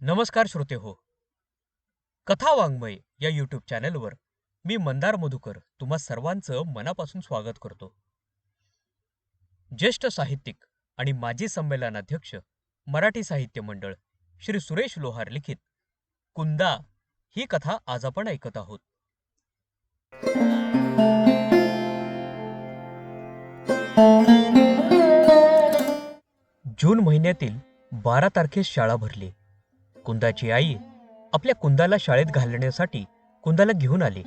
नमस्कार श्रोते हो. कथा वाङ्मय या यूट्यूब चॅनलवर मी मंदार मधुकर तुम्हा सर्वांचं मनापासून स्वागत करतो. ज्येष्ठ साहित्यिक आणि माजी संमेलनाध्यक्ष मराठी साहित्य मंडळ श्री सुरेश लोहार लिखित कुंदा ही कथा आज आपण ऐकत आहोत. जून महिन्यातील बारा तारखेस शाळा भरली. कुंदाची आई आपल्या कुंदाला शाळेत घालण्यासाठी कुंदाला घेऊन आली.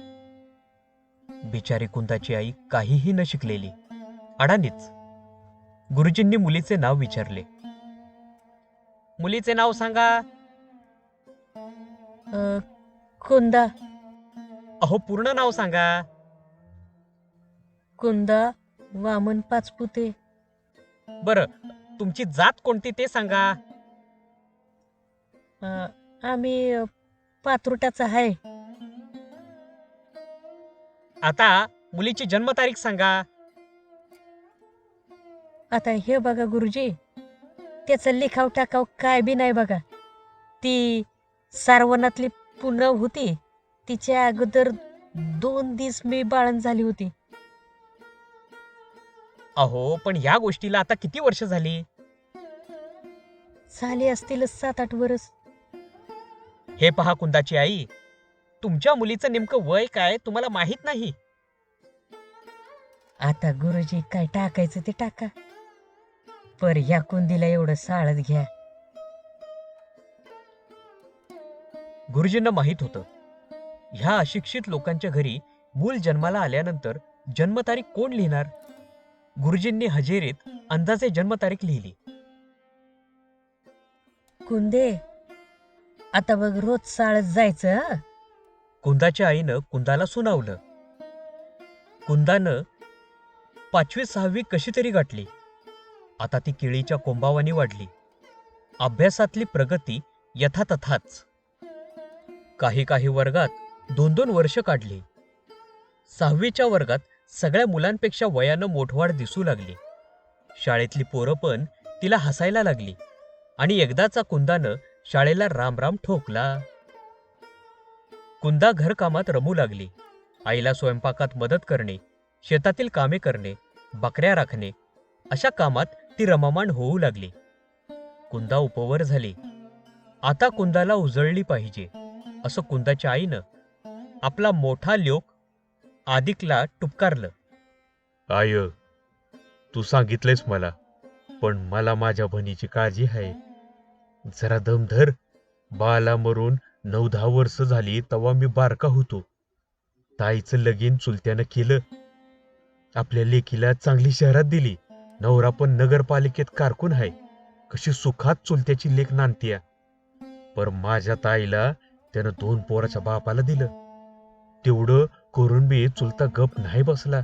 बिचारी कुंदाची आई काहीही न शिकलेली अडाणीच. गुरुजींनी मुलीचे नाव विचारले. मुलीचे नाव सांगा. कुंदा. अहो पूर्ण नाव सांगा. कुंदा वामन पाचपुते. बर तुमची जात कोणती ते सांगा. आम्ही पात्रुटाचा आहे. आता मुलीची जन्मतारीख सांगा. आता हे बघा गुरुजी त्याचं लिखाव टाकाव काय बी नाही बघा. ती सारवणातली पुनव होती. तिच्या अगोदर दोन दिस मी बाळण झाली होती. अहो पण ह्या गोष्टीला आता किती वर्ष झाली? झाली असतील सात आठ वर्ष. हे पहा कुंदाची आई तुमच्या मुलीचं नेमकं वय काय तुम्हाला माहीत नाही. आता गुरुजी काय टाकायचं ते टाका. पर ह्या कुंदीला एवढं साळत घ्या. गुरुजींना माहीत होतं. ह्या अशिक्षित लोकांच्या घरी मूल जन्माला आल्यानंतर जन्मतारीख कोण लिहिणार? गुरुजींनी हजेरीत अंदाजे जन्मतारीख लिहिली. कुंदे आता बघ रोज शाळेत जायचं कुंदाच्या आईनं कुंदाला सुनावलं. कुंदानं पाचवी सहावी कशी तरी गाठली. आता ती केळीच्या कोंबावानी वाढली. अभ्यासातली प्रगती यथातथाच. काही काही वर्गात दोन दोन वर्ष काढली. सहावीच्या वर्गात सगळ्या मुलांपेक्षा वयानं मोठवाढ दिसू लागली. शाळेतली पोरं पण तिला हसायला लागली. आणि एकदाचा कुंदानं शाळेला रामराम ठोकला. कुंदा घरकामात रमू लागली. आईला स्वयंपाकात मदत करणे शेतातील कामे करणे बकऱ्या राखणे अशा कामात ती रममाण होऊ लागली. कुंदा उपवर झाली. आता कुंदाला उजळली पाहिजे असं कुंदाच्या आईनं आपला मोठा लोक आदिकला टुपकारलं. आय तू सांगितलंयस मला पण मला माझ्या बहिणीची काळजी आहे. जरा दम धर. बाला मरून नऊ दहा वर्ष झाली तेव्हा मी बारका होतो. ताईचं लगीन चुलत्यानं केलं. आपल्या लेकीला चांगली शहरात दिली. नवरा पण नगरपालिकेत कारकून आहे. कशी सुखात चुलत्याची लेख नांदतीया. पर माझ्या ताईला त्यानं दोन पोराच्या बापाला दिलं. तेवढं करून बी चुलता गप नाही बसला.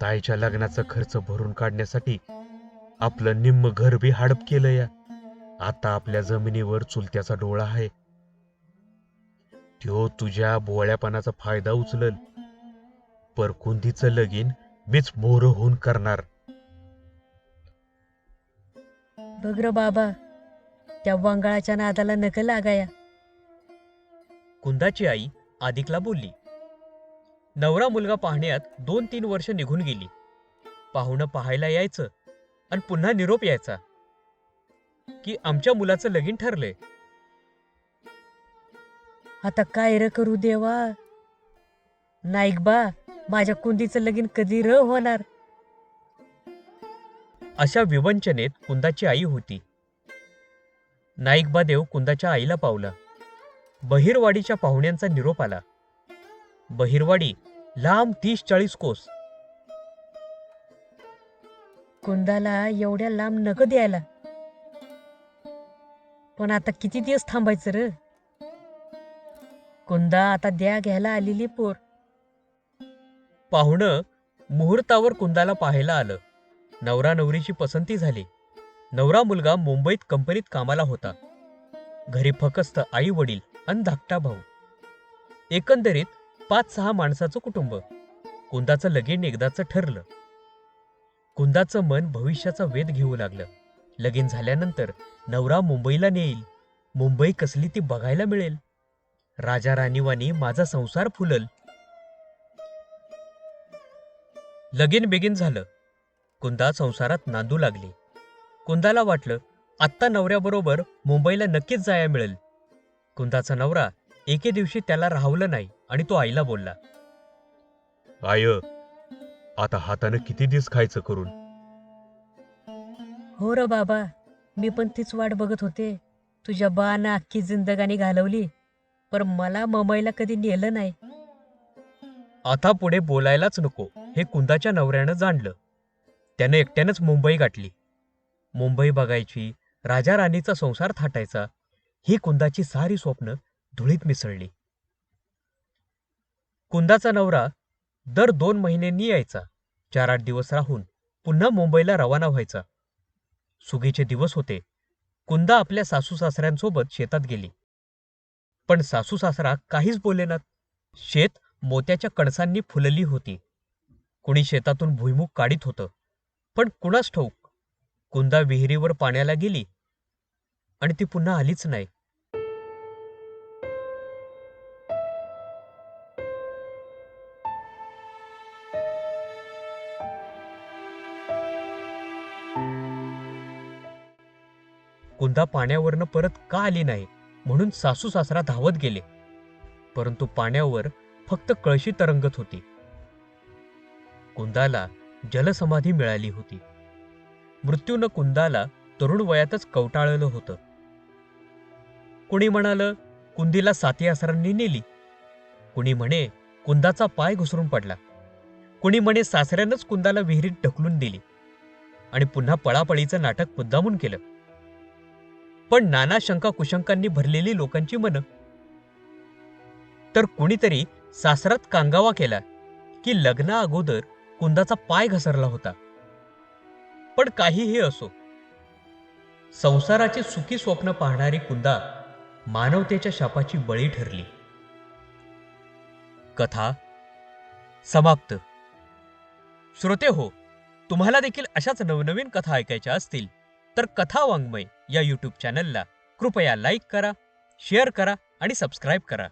ताईच्या लग्नाचा खर्च भरून काढण्यासाठी आपलं निम्म घर बी हाडप केलं या आता आपल्या जमिनीवर चुलत्याचा डोळा आहे. त्यो तुझ्या बोळ्यापणाचा फायदा उचलल. परकुंदीचं लगीन मीच मोर होऊन करणार. बघ र बाबा त्या वंगाळाच्या नादाला नक लागाया. कुंदाची आई आदिकला बोलली नवरा मुलगा पाहण्यात दोन तीन वर्ष निघून गेली. पाहुणं पाहायला यायचं आणि पुन्हा निरोप यायचा. की आमच्या मुलाचं लगीन ठरलंय. आता काय र करू देवा? नाईक बा माझ्या कुंदीचं लगीन कधी र होणार? अशा विवंचनेत कुंदाची आई होती. नाईकबादेव कुंदाच्या आईला पावला. बहिरवाडीच्या पाहुण्यांचा निरोप आला. बहिरवाडी लांब तीस चाळीस कोस. कुंदाला एवढ्या लांब नक द्यायला. पण आता किती दिवस थांबायचं र? कुंदा आता द्या घ्यायला आलेली पोर. पाहुणं मुहूर्तावर कुंदाला पाहायला आलं. नवरा नवरीची पसंती झाली. नवरा मुलगा मुंबईत कंपनीत कामाला होता. घरी फकस्त आई वडील आणि धाकटा भाऊ. एकंदरीत पाच सहा माणसाचं कुटुंब. कुंदाचं लगीन एकदाचं ठरलं. कुंदाचं मन भविष्याचा वेध घेऊ लागलं. लगीन झाल्यानंतर नवरा मुंबईला नेईल. मुंबई कसली ती बघायला मिळेल. राजा राणीवानी माझा संसार फुलल. लगीन बेगीन झालं. कुंदा संसारात नांदू लागली. कुंदाला वाटलं आत्ता नवऱ्याबरोबर मुंबईला नक्कीच जाया मिळेल. कुंदाचा नवरा एके दिवशी त्याला राहवलं नाही आणि तो आईला बोलला आय आता हातानं किती दिस खायचं करून? हो र बाबा मी पण तीच वाट बघत होते. तुझ्या बानं अख्खी जिंदगानी घालवली पर मला ममईला कधी नेलं नाही. आता पुढे बोलायलाच नको हे कुंदाच्या नवऱ्यानं जाणलं. त्यानं एकट्यानंच मुंबई गाठली. मुंबई बघायची राजा राणीचा संसार थाटायचा ही कुंदाची सारी स्वप्न धुळीत मिसळली. कुंदाचा नवरा दर दोन महिन्यांनी यायचा चार आठ दिवस राहून पुन्हा मुंबईला रवाना व्हायचा. सुगीचे दिवस होते. कुंदा आपल्या सासू सासऱ्यांसोबत शेतात गेली. पण सासू सासरा काहीच बोलेनात शेत मोत्याच्या कणसांनी फुलली होती. कुणी शेतातून भुईमुख काढीत होतं. पण कुणास ठाऊक कुंदा विहिरीवर पाण्याला गेली आणि ती पुन्हा आलीच नाही. कुंदा पाण्यावरनं परत का आली नाही? म्हणून सासू सासरा धावत गेले. परंतु पाण्यावर फक्त कळशी तरंगत होती. कुंदाला जलसमाधी मिळाली होती. मृत्यूनं कुंदाला तरुण वयातच कवटाळलं होतं. कुणी म्हणालं कुंदीला साती आसरांनी नेली? कुणी म्हणे कुंदाचा पाय घुसरून पडला. कुणी म्हणे सासऱ्यानंच कुंदाला विहिरीत ढकलून दिली. आणि पुन्हा पळापळीचं नाटक मुद्दामून केलं. पण नाना शंका कुशंकांनी भरलेली लोकांची मनं. तर कुणीतरी सासरात कांगावा केला की लग्ना अगोदर कुंदाचा पाय घसरला होता. पण काहीही असो. संसाराचे सुखी स्वप्न पाहणारी कुंदा मानवतेच्या शापाची बळी ठरली. कथा समाप्त. श्रोते हो तुम्हाला देखील अशाच नवनवीन कथा ऐकायच्या असतील तर कथा वाङ्मय. या यूट्यूब चॅनलला कृपया लाईक करा शेअर करा आणि सबस्क्राईब करा.